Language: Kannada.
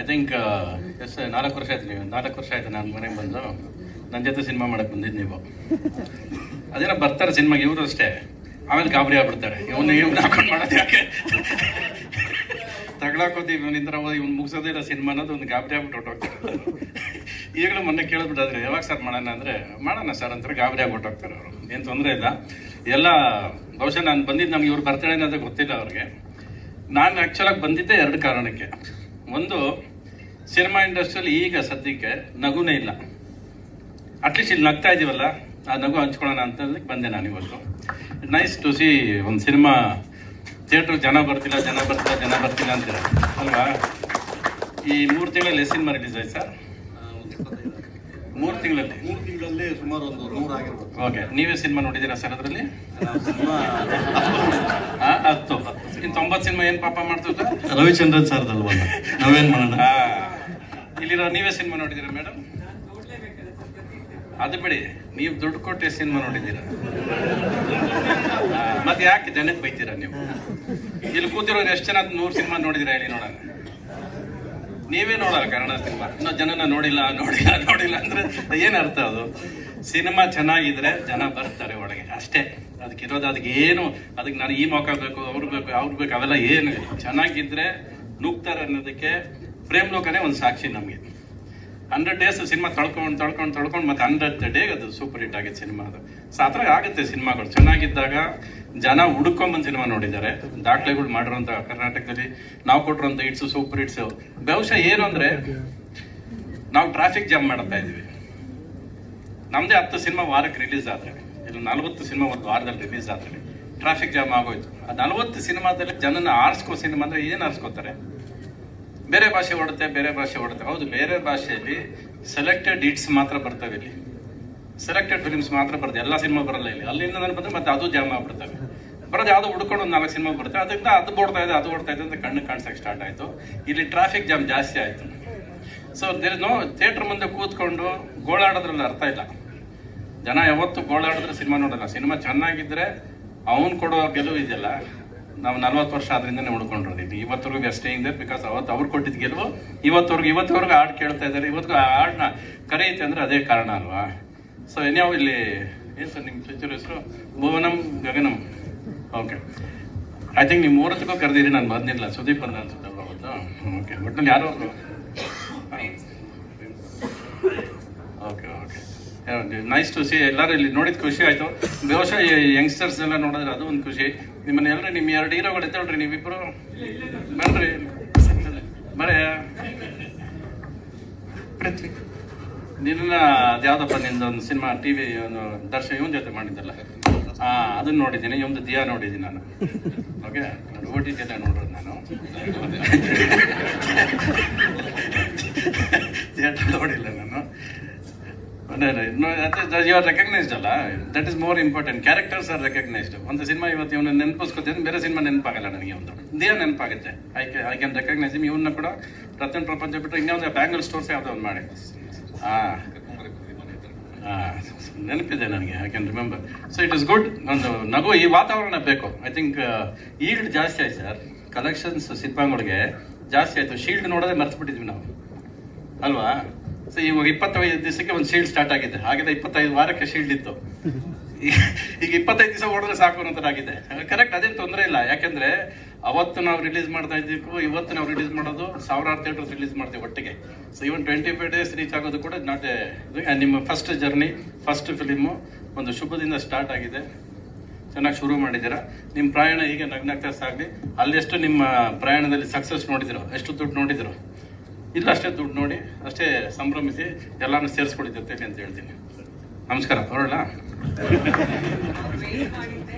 ಐ ಥಿಂಕ್ ಎಸ್ ನಾಲ್ಕು ವರ್ಷ ಆಯ್ತು ನೀವು, ನಾಲ್ಕು ವರ್ಷ ಆಯ್ತು ನಾನು ಮನೆಗೆ ಬಂದು. ನನ್ನ ಜೊತೆ ಸಿನಿಮಾ ಮಾಡಕ್ಕೆ ಬಂದಿದ್ದು ನೀವು. ಅದೇನೋ ಬರ್ತಾರೆ ಸಿನಿಮಾಗೆ ಇವರು ಅಷ್ಟೇ. ಆಮೇಲೆ ಗಾಬರಿ ಆಗ್ಬಿಡ್ತಾರೆ. ಇವನು, ಇವ್ನು ಹಾಕೊಂಡು ಮಾಡೋದು ಯಾಕೆ? ತಗೊಳಕೋತೀವಿ ಇವನಿಂದ ಇವ್ನು ಮುಗಿಸೋದೇ ಇಲ್ಲ ಸಿನಿಮಾ ಅನ್ನೋದು, ಒಂದು ಗಾಬರಿ ಆಗ್ಬಿಟ್ಟು ಹೊಟ್ಟೋಗ್ತಾರೆ ಈಗಲೂ ಮೊನ್ನೆ ಕೇಳಿಬಿಟ್ಟಾದ್ರೆ, ಯಾವಾಗ ಸರ್ ಮಾಡೋಣ ಅಂದರೆ, ಮಾಡೋಣ ಸರ್ ಅಂತಾರೆ, ಗಾಬರಿ ಆಗ್ಬಿಟ್ಟು ಹೋಗ್ತಾರೆ ಅವರು. ಏನು ತೊಂದರೆ ಇಲ್ಲ. ಎಲ್ಲ, ಬಹುಶಃ ನಾನು ಬಂದಿದ್ದು ನಮ್ಗೆ ಇವ್ರು ಬರ್ತಾಳೆ ಅನ್ನೋದು ಗೊತ್ತಿಲ್ಲ ಅವ್ರಿಗೆ. ನಾನು ಆ್ಯಕ್ಚುಲಾಗಿ ಬಂದಿದ್ದೆ ಎರಡು ಕಾರಣಕ್ಕೆ. ಒಂದು ಸಿನಿಮಾ ಇಂಡಸ್ಟ್ರಿಯಲ್ಲಿ ಈಗ ಸದ್ಯಕ್ಕೆ ನಗುನೇ ಇಲ್ಲ. ಅಟ್ಲೀಸ್ಟ್ ಇಲ್ಲಿ ನಗ್ತಾ ಇದೀವಲ್ಲ, ಆ ನಗು ಹಂಚ್ಕೊಳ್ಳೋಣ ಅಂತ ಬಂದೆ ನಾನು ಇವತ್ತು. ನೈಸ್ ಟು ಸಿ ಒಂದು ಸಿನಿಮಾ ಥಿಯೇಟ್ರ್ ಜನ ಬರ್ತಿಲ್ಲ ಜನ ಬರ್ತಿಲ್ಲ ಜನ ಬರ್ತಿಲ್ಲ ಅಂತೀರ, ಅಲ್ವಾ? ಈ ಮೂರು ತಿಂಗಳಲ್ಲಿ ಸಿನಿಮಾ ರಿಲೀಸ್ ಆಯ್ತು? ಸರ್ ಮೂರು ತಿಂಗಳಲ್ಲಿ? ಮೂರು ತಿಂಗಳಲ್ಲಿ ಸುಮಾರು ಒಂದು ನೂರು ಆಗಿರ್ಬೋದು. ಓಕೆ ನೀವೇ ಸಿನಿಮಾ ನೋಡಿದ್ದೀರಾ ಸರ್ ಅದರಲ್ಲಿ? ಹತ್ತು ಇನ್ನು ತೊಂಬತ್ತು ಸಿನಿಮಾ ಏನು ಪಾಪ ಮಾಡ್ತಿದ್ರು? ರವಿಚಂದ್ರನ್ ಸರ್ ಅಲ್ವಲ್ಲ ನಾವೇನ್ ಮಾಡೋಣ? ಇಲ್ಲಿರೋ ನೀವೇ ಸಿನಿಮಾ ನೋಡಿದ್ದೀರಾ ಮೇಡಮ್? ಅದು ಬಿಡಿ ನೀವು ದುಡ್ಡು ಕೊಟ್ಟೆ ಸಿನಿಮಾ ನೋಡಿದ್ದೀರಾ? ಮತ್ತೆ ಯಾಕೆ ಜನಕ್ಕೆ ಬೈತೀರಾ ನೀವು? ಇಲ್ಲಿ ಕೂತಿರೋರು ಎಷ್ಟು ಜನ ನೂರು ಸಿನಿಮಾ ನೋಡಿದ್ದೀರಾ ಹೇಳಿ ನೋಡೋಣ. ನೀವೇ ನೋಡಲ್ಲ ಕನ್ನಡ ಸಿನಿಮಾ. ಇನ್ನೂ ಜನನ ನೋಡಿಲ್ಲ ನೋಡಿಲ್ಲ ನೋಡಿಲ್ಲ ಅಂದ್ರೆ ಏನು ಅರ್ಥ ಅದು? ಸಿನಿಮಾ ಚೆನ್ನಾಗಿದ್ರೆ ಜನ ಬರ್ತಾರೆ ಒಳಗೆ, ಅಷ್ಟೇ. ಅದಕ್ಕಿರೋದು ಅದಕ್ಕೆ ಏನು, ಅದಕ್ಕೆ ನಾನು ಈ ಮೌಕ ಬೇಕು, ಅವ್ರು ಬೇಕು ಅವ್ರು ಬೇಕು, ಅವೆಲ್ಲ ಏನು. ಚೆನ್ನಾಗಿದ್ರೆ ನುಗ್ತಾರೆ ಅನ್ನೋದಕ್ಕೆ ಪ್ರೇಮ್ ಲೋಕನೇ ಒಂದು ಸಾಕ್ಷಿ ನಮಗೆ. ಹಂಡ್ರೆಡ್ ಡೇಸ್ ಸಿನಿಮಾ ತಳ್ಕೊಂಡು ತಳ್ಕೊಂಡು ತಳ್ಕೊಂಡು ಮತ್ತೆ ಹಂಡ್ರೆಡ್ ಡೇಗೆ ಅದು ಸೂಪರ್ ಹಿಟ್ ಆಗಿದೆ ಸಿನಿಮಾ ಅದು. ಸಾತ್ರ ಆಗುತ್ತೆ ಸಿನಿಮಾಗಳು. ಚೆನ್ನಾಗಿದ್ದಾಗ ಜನ ಹುಡ್ಕೊಂಬಂದ್ ಸಿನಿಮಾ ನೋಡಿದ್ದಾರೆ. ದಾಖಲೆಗಳು ಮಾಡಿರೋಂಥ ಕರ್ನಾಟಕದಲ್ಲಿ ನಾವು ಕೊಟ್ಟಿರೋಂಥ ಹಿಟ್ಸು ಸೂಪರ್ ಹಿಟ್ಸು ಬಹುಶಃ ಏನು ಅಂದ್ರೆ ನಾವು ಟ್ರಾಫಿಕ್ ಜಾಮ್ ಮಾಡ್ತಾ ಇದೀವಿ ನಮ್ದೇ ಹತ್ತು ಸಿನಿಮಾ ವಾರಕ್ಕೆ ರಿಲೀಸ್ ಆದ್ರೆ, ಇಲ್ಲಿ ನಲ್ವತ್ತು ಸಿನಿಮಾ ಒಂದು ವಾರದಲ್ಲಿ ರಿಲೀಸ್ ಆದ್ರೆ ಟ್ರಾಫಿಕ್ ಜಾಮ್ ಆಗೋಯ್ತು. ಆ ನಲವತ್ತು ಸಿನಿಮಾದಲ್ಲಿ ಜನನ ಆರಿಸ್ಕೋ ಸಿನಿಮಾ ಅಂದ್ರೆ ಏನ್ ಆರಿಸ್ಕೋತಾರೆ? ಬೇರೆ ಭಾಷೆ ಓಡುತ್ತೆ, ಬೇರೆ ಭಾಷೆ ಓಡುತ್ತೆ. ಹೌದು, ಬೇರೆ ಭಾಷೆಯಲ್ಲಿ ಸೆಲೆಕ್ಟೆಡ್ ಹಿಟ್ಸ್ ಮಾತ್ರ ಬರ್ತವೆ ಇಲ್ಲಿ. ಸೆಲೆಕ್ಟೆಡ್ ಫಿಲಿಮ್ಸ್ ಮಾತ್ರ ಬರುತ್ತೆ ಎಲ್ಲ ಸಿನಿಮಾ ಬರಲ್ಲ ಇಲ್ಲಿ. ಅಲ್ಲಿಂದ ನಾನು ಬಂದ್ರೆ ಮತ್ತೆ ಅದು ಜಾಮ್ ಆಗ್ಬಿಡ್ತವೆ ಬರೋದು ಯಾವುದೋ ಹುಡ್ಕೊಂಡು ಒಂದು ನಾಲ್ಕು ಸಿನಿಮಾ ಬರುತ್ತೆ. ಅದರಿಂದ ಅದು ಓಡ್ತಾ ಇದೆ, ಅದು ಓಡ್ತಾ ಇದೆ ಅಂತ ಕಣ್ಣು ಕಾಣಿಸಕ್ಕೆ ಸ್ಟಾರ್ಟ್ ಆಯಿತು. ಇಲ್ಲಿ ಟ್ರಾಫಿಕ್ ಜಾಮ್ ಜಾಸ್ತಿ ಆಯ್ತು. ಸೊ ದೇರ್ ನೋ ಥಿಯೇಟರ್ ಮುಂದೆ ಕೂತ್ಕೊಂಡು ಗೋಳಾಡೋದ್ರಲ್ಲಿ ಅರ್ಥ ಇಲ್ಲ. ಜನ ಯಾವತ್ತು ಗೋಳಾಡಿದ್ರೆ ಸಿನಿಮಾ ನೋಡಲ್ಲ. ಸಿನಿಮಾ ಚೆನ್ನಾಗಿದ್ದರೆ ಅವನು ಕೊಡೋ ಗೆಲುವು ಇದೆಯಲ್ಲ. ನಾವು ನಲ್ವತ್ತು ವರ್ಷ ಅದರಿಂದನೇ ಹುಡ್ಕೊಂಡಿರೋದೀವಿ ಇವತ್ತವರೆಗೂ ಸ್ಟೇಯಿಂಗ್ ದೇರ್ ಬಿಕಾಸ್ ಅವತ್ತು ಅವ್ರು ಕೊಟ್ಟಿದ್ದ ಗೆಲುವು, ಇವತ್ತವರೆಗೂ ಇವತ್ತವರೆಗೂ ಹಾಡು ಕೇಳ್ತಾ ಇದ್ದಾರೆ. ಇವತ್ತಿಗೂ ಆ ಹಾಡನ್ನ ಕರೆಯುತ್ತೆ ಅಂದರೆ ಅದೇ ಕಾರಣ ಅಲ್ವಾ? ಸೊ ಏನ್ಯಾವ ಇಲ್ಲಿ ಏನು ಸರ್ ನಿಮ್ಮ ಪಿಕ್ಚರ್ ಹೆಸರು? Bhuvanam Gaganam. Okay I think ನೀವು ಮೂರತ್ತಕ್ಕೂ ಕರೆದಿರಿ, ನಾನು ಬಂದಿರಲಿಲ್ಲ. ಸುದೀಪ್ ಅಂತ ಅನ್ಸುತ್ತೆ ಅವತ್ತು. ಓಕೆ ಒಟ್ಟಿನಲ್ಲಿ ಯಾರೋ okay okay nice to see ಎಲ್ಲರೂ ಇಲ್ಲಿ ನೋಡಿದ ಖುಷಿ ಆಯಿತು. ಬಹುಶಃ ಯಂಗ್ಸ್ಟರ್ಸ್ ಎಲ್ಲ ನೋಡಿದ್ರೆ ಅದು ಒಂದು ಖುಷಿ. ನಿಮ್ಮನ್ನ ಎಲ್ಲರೂ ನಿಮ್ಮ ಎರಡು ಹೀರೋಗಳು ಎತ್ತೇಳ್ರಿ ನೀವಿಬ್ಬರು ಬರ್ರಿ ಬರೇ ಪೃಥ್ವಿ. ನಿನ್ನ ಅದ್ಯಾವ್ದಪ್ಪ ನಿಂದು ಒಂದು ಸಿನಿಮಾ ಟಿ ವಿ ಒಂದು ದರ್ಶನ ಇವನ್ ಜೊತೆ ಮಾಡಿದ್ದಲ್ಲ. ಹಾ ಅದನ್ನ ನೋಡಿದ್ದೀನಿ. ಇವಂದು ದಿಯಾ ನೋಡಿದ್ದೀನಿ ನಾನು. ಓಕೆ ಓ ಟಿ ಜೊತೆ ನೋಡೋದು ನಾನು. ಥಿಯೇಟರ್ ನೋಡಿಲ್ಲ ನಾನು. ಯು ಆರ್ ರೆಕಗ್ನೈಸ್ಡ್ ಅಲ್ಲ? That is more important characters are recognised ಒಂದು ಸಿನಿಮಾ ಇವತ್ತು ಇವನು ನೆನಪಿಸ್ಕೊತೀನಿ. ಬೇರೆ ಸಿನಿಮಾ ನೆನಪಾಗಲ್ಲ ನನಗೆ ಒಂದು ದಿಯಾ ನೆನಪಾಗುತ್ತೆ. ಐ ಐ ಕ್ಯಾನ್ ರೆಕಗ್ನೈಸ್ ಇವನ್ನ ಕೂಡ ರತನ್ ಪ್ರಪಂಚ ಬಿಟ್ಟರೆ ಇನ್ನೊಂದು ಬ್ಯಾಂಗಲ್ ಸ್ಟೋರ್ಸ್ ಯಾವುದೋ ಒಂದು ಮಾಡಿ. ಹಾಂ ನೆನಪಿದೆ ನನಗೆ I can remember so it is good ಒಂದು ನಗು ಈ ವಾತಾವರಣ ಬೇಕು. ಐ ಥಿಂಕ್ ಈಲ್ಡ್ ಜಾಸ್ತಿ ಆಯ್ತು ಸರ್ ಕಲೆಕ್ಷನ್ಸ್ ಸಿದ್ಧಾಂಗಳಿಗೆ ಜಾಸ್ತಿ ಆಯಿತು. ಶೀಲ್ಡ್ ನೋಡೋದೇ ಮರ್ತು ಬಿಟ್ಟಿದ್ವಿ ನಾವು. ಅಲ್ವಾ? ಸೊ ಇವಾಗ ಇಪ್ಪತ್ತೈದು ದಿವಸಕ್ಕೆ ಒಂದು ಶೀಲ್ಡ್ ಸ್ಟಾರ್ಟ್ ಆಗಿದೆ. ಹಾಗೆ ಇಪ್ಪತ್ತೈದು ವಾರಕ್ಕೆ ಶೀಲ್ಡ್ ಇತ್ತು. ಈಗ ಇಪ್ಪತ್ತೈದು ದಿವಸ ಹೊಡೆದ್ರೆ ಸಾಕು ಅನ್ನೋದಾಗಿದೆ ಕರೆಕ್ಟ್ ಅದೇನು ತೊಂದರೆ ಇಲ್ಲ. ಯಾಕೆಂದ್ರೆ ಅವತ್ತು ನಾವು ರಿಲೀಸ್ ಮಾಡ್ತಾ ಇದ್ದೀವಿ, ಇವತ್ತು ನಾವು ರಿಲೀಸ್ ಮಾಡೋದು ಸಾವಿರಾರು ಥಿಯೇಟರ್ಸ್ ರಿಲೀಸ್ ಮಾಡ್ತೀವಿ ಒಟ್ಟಿಗೆ. So even twenty five days reach ಆಗೋದು ಕೂಡ ನಾಟ್ ನಿಮ್ಮ ಫಸ್ಟ್ ಜರ್ನಿ ಫಸ್ಟ್ ಫಿಲಿಮು ಒಂದು ಶುಭದಿಂದ ಸ್ಟಾರ್ಟ್ ಆಗಿದೆ. ಚೆನ್ನಾಗಿ ಶುರು ಮಾಡಿದ್ದೀರಾ. ನಿಮ್ಮ ಪ್ರಯಾಣ ಹೀಗೆ ನಗ್ನಾಗ್ತಾ ಸಾಗಲಿ ಅಲ್ಲೆಷ್ಟು ನಿಮ್ಮ ಪ್ರಯಾಣದಲ್ಲಿ ಸಕ್ಸಸ್ ನೋಡಿದ್ರು? ಎಷ್ಟು ದುಡ್ಡು ನೋಡಿದಿರೋ? ಇಲ್ಲ ಅಷ್ಟೇ ದುಡ್ಡು ನೋಡಿ, ಅಷ್ಟೇ ಸಂಭ್ರಮಿಸಿ ಎಲ್ಲಾನು ಜೊತೆಲಿ ಅಂತ ಹೇಳ್ತೀನಿ. ನಮಸ್ಕಾರ. ಹೊರಡಲ್ಲ よろしくお願いします。